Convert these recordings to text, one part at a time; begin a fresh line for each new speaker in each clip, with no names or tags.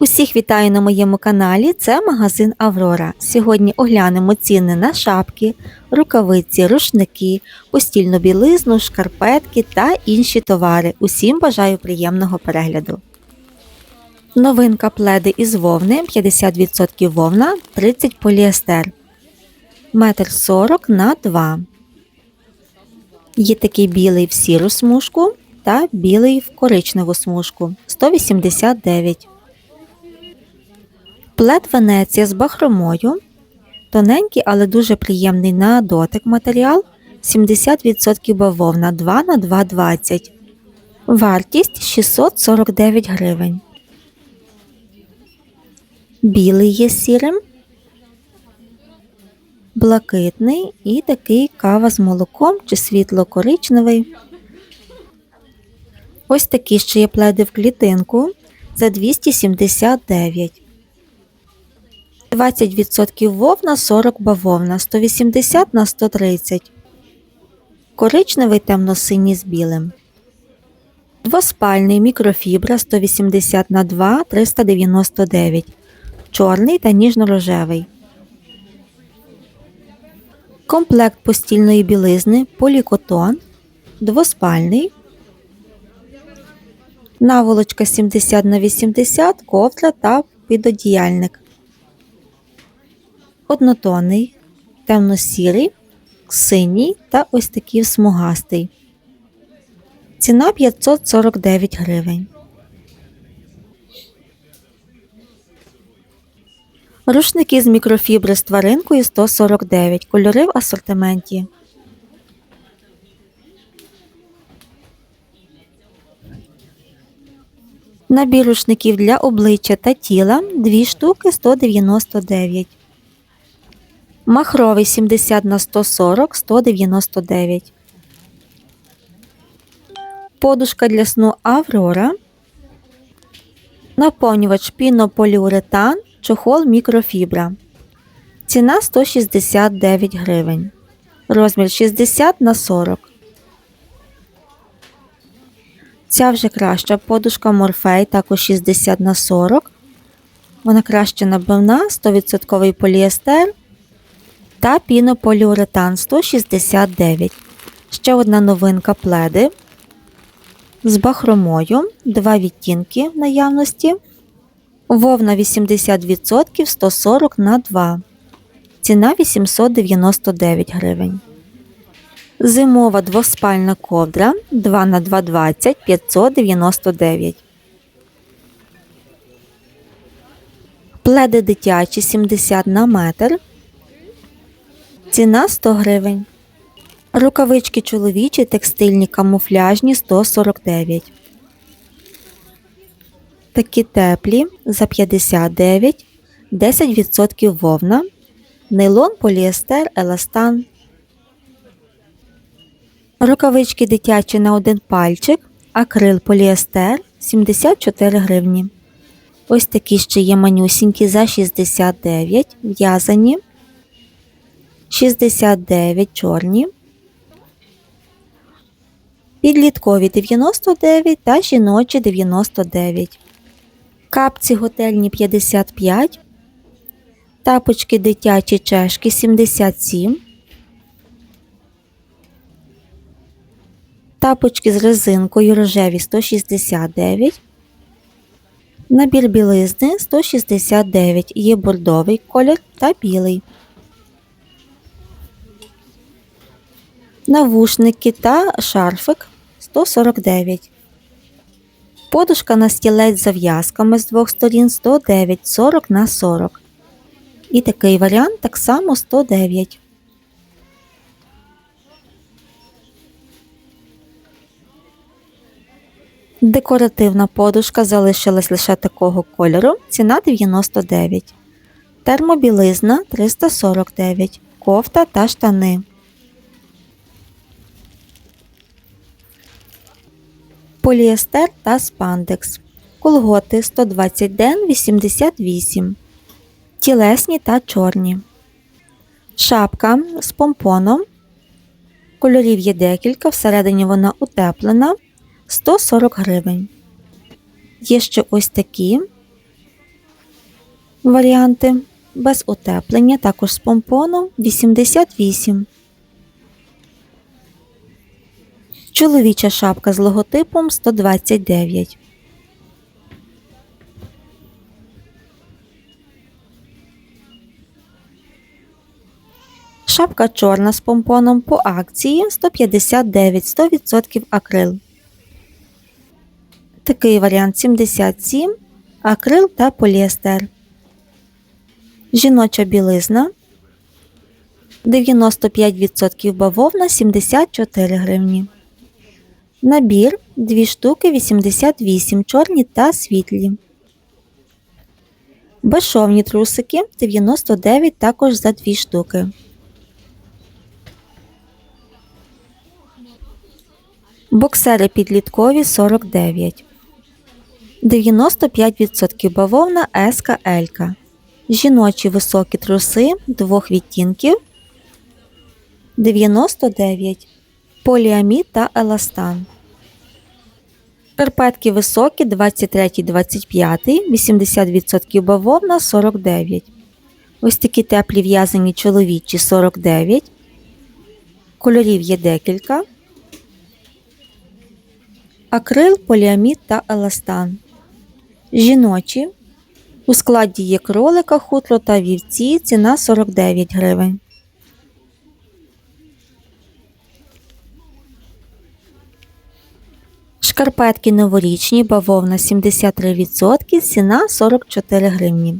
Усіх вітаю на моєму каналі. Це магазин Аврора. Сьогодні оглянемо ціни на шапки, рукавиці, рушники, постільну білизну, шкарпетки та інші товари. Усім бажаю приємного перегляду. Новинка пледи із вовни 50% вовна, 30 поліестер. Метр 40 на 2. Є такий білий в сіру смужку та білий в коричневу смужку 189. Плед Венеція з бахромою. Тоненький, але дуже приємний на дотик матеріал 70% бавовна 2 на 2,20. Вартість 649 гривень. Білий є сірим, блакитний і такий кава з молоком чи світло-коричневий. Ось такі ще є пледи в клітинку за 279. 20% вовна, 40 бавовна, 180 на 130. Коричневий темно-синій з білим. Двоспальний мікрофібра 180 на 2 399. Чорний та ніжно-рожевий. Комплект постільної білизни полікотон. Двоспальний. Наволочка 70 на 80 ковдра та підодіяльник однотонний, темно-сірий, синій та ось такий смугастий. Ціна 549 гривень. Рушники з мікрофібри з тваринкою 149. Кольори в асортименті. Набір рушників для обличчя та тіла 2 штуки 199. Махровий 70 на 140 199. Подушка для сну Аврора. Наповнювач пінополіуретан, чохол мікрофібра. Ціна 169 гривень. Розмір 60 на 40. Ця вже краща подушка Морфей, також 60 на 40. Вона краще набивна, 100% поліестер та пінополіуретан 169. Ще одна новинка пледи з бахромою, два відтінки в наявності. Вовна 80% 140 на 2. Ціна 899 гривень. Зимова двоспальна ковдра 2 на 220 599. Пледи дитячі 70 на метр Ціна 100 гривень. Рукавички чоловічі текстильні камуфляжні 149. Такі теплі за 59, 10% вовна, нейлон, поліестер, еластан. Рукавички дитячі на один пальчик, акрил поліестер 74 гривні. Ось такі ще є манюсінькі за 69, в'язані 69 чорні, підліткові 99 та жіночі 99, капці готельні 55, тапочки дитячі чешки 77, тапочки з резинкою рожеві 169, набір білизни 169, є бордовий колір та білий. Навушники та шарфик 149. Подушка на стілець з зав'язками з двох сторін 109 40 на 40. І такий варіант так само 109. Декоративна подушка залишилась лише такого кольору. Ціна 99. Термобілизна 349. Кофта та штани. Поліестер та спандекс, колготи 120 ден 88, тілесні та чорні, шапка з помпоном. Кольорів є декілька, всередині вона утеплена 140 гривень. Є ще ось такі Варіанти без утеплення, також з помпоном 88. Чоловіча шапка з логотипом 129. Шапка чорна з помпоном по акції 159 100% акрил. Такий варіант 77, акрил та поліестер. Жіноча білизна 95% бавовна 74 гривні. Набір 2 штуки 88 чорні та світлі. Безшовні трусики 99 також за 2 штуки. Боксери підліткові 49. 95% бавовна Еска Елька. Жіночі високі труси двох відтінків 99. Поліамід та еластан. Карпетки високі 23-25, 80% бавовна 49. Ось такі теплі в'язані чоловічі 49. Кольорів є декілька. Акрил, поліамід та еластан. Жіночі. У складі є кролика, хутро та вівці. Ціна 49 гривень. Шкарпетки новорічні, бавовна 73%, ціна 44 гривні.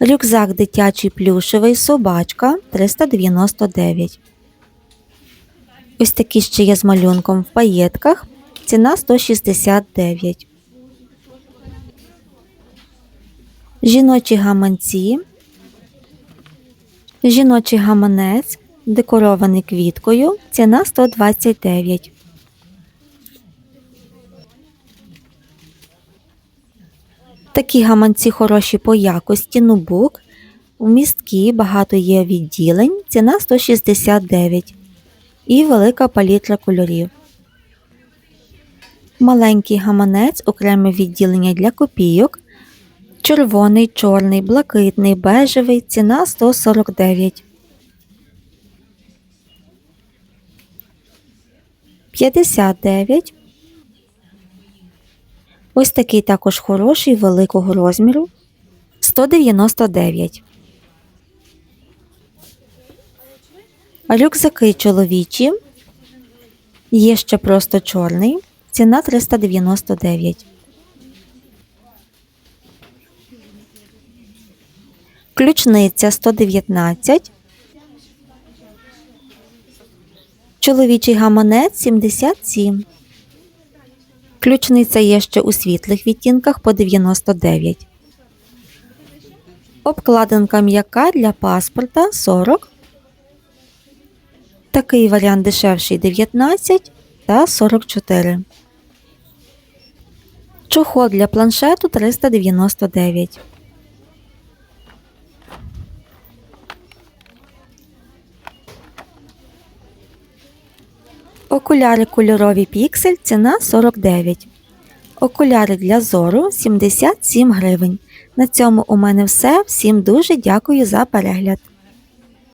Рюкзак дитячий плюшевий собачка 399. Ось такі ще є з малюнком в паєтках. Ціна 169. Жіночі гаманці. Жіночий гаманець декорований квіткою. Ціна 129. Такі гаманці хороші по якості, нубук. У місткі багато є відділень. Ціна 169 і велика палітра кольорів. Маленький гаманець, окреме відділення для копійок. Червоний, чорний, блакитний, бежевий. Ціна 149. 59. Ось такий також хороший великого розміру. 199. Рюкзаки чоловічі. Є ще просто чорний. Ціна 399. Ключниця 119. Чоловічий гаманець 77. Ключниця є ще у світлих відтінках по 99. Обкладинка м'яка для паспорта 40. Такий варіант дешевший 19 та 44. Чохол для планшету 399. Окуляри кольорові піксель ціна 49. Окуляри для зору 77 гривень. На цьому у мене все. Всім дуже дякую за перегляд.